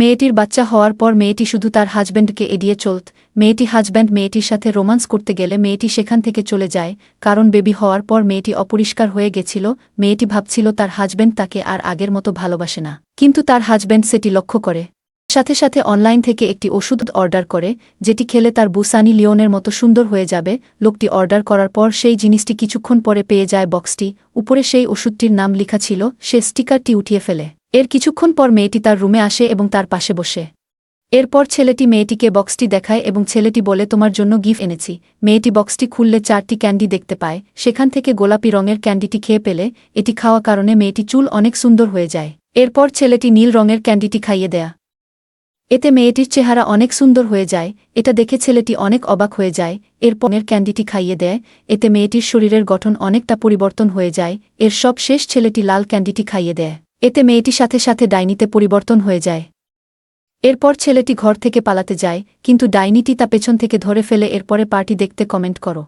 মেয়েটির বাচ্চা হওয়ার পর মেয়েটি শুধু তার হাজব্যান্ডকে এড়িয়ে চলত। মেয়েটি হাজব্যান্ড মেয়েটির সাথে রোমান্স করতে গেলে মেয়েটি সেখান থেকে চলে যায়। কারণ বেবি হওয়ার পর মেয়েটি অপরিষ্কার হয়ে গেছিল। মেয়েটি ভাবছিল তার হাজব্যান্ড তাকে আর আগের মতো ভালোবাসে না। কিন্তু তার হাজব্যান্ড সেটি লক্ষ্য করে। সাথে সাথে অনলাইন থেকে একটি ওষুধ অর্ডার করে, যেটি খেলে তার বুসানি লিওনের মতো সুন্দর হয়ে যাবে। লোকটি অর্ডার করার পর সেই জিনিসটি কিছুক্ষণ পরে পেয়ে যায় বক্সটি। উপরে সেই ওষুধটির নাম লেখা ছিল, সে স্টিকারটি উঠিয়ে ফেলে। এর কিছুক্ষণ পর মেয়েটি তার রুমে আসে এবং তার পাশে বসে। এরপর ছেলেটি মেয়েটিকে বক্সটি দেখায় এবং ছেলেটি বলে, তোমার জন্য গিফট এনেছি। মেয়েটি বক্সটি খুললে চারটি ক্যান্ডি দেখতে পায়। সেখান থেকে গোলাপি রঙের ক্যান্ডিটি খেয়ে পেলে এটি খাওয়া কারণে মেয়েটি চুল অনেক সুন্দর হয়ে যায়। এরপর ছেলেটি নীল রঙের ক্যান্ডিটি খাইয়ে দেয়া। এতে মেয়েটির চেহারা অনেক সুন্দর হয়ে যায়। এটা দেখে ছেলেটি অনেক অবাক হয়ে যায়। এর পনেরো ক্যান্ডিটি খাইয়ে দেয়। এতে মেয়েটির শরীরের গঠন অনেকটা পরিবর্তন হয়ে যায়। এর সব শেষ ছেলেটি লাল ক্যান্ডিটি খাইয়ে দেয়। এতে মেয়েটি সাথে সাথে ডাইনিতে পরিবর্তন হয়ে যায়। এরপর ছেলেটি ঘর থেকে পালাতে যায়, কিন্তু ডাইনিটি তা পেছন থেকে ধরে ফেলে, এরপরে পার্টি দেখতে কমেন্ট করো।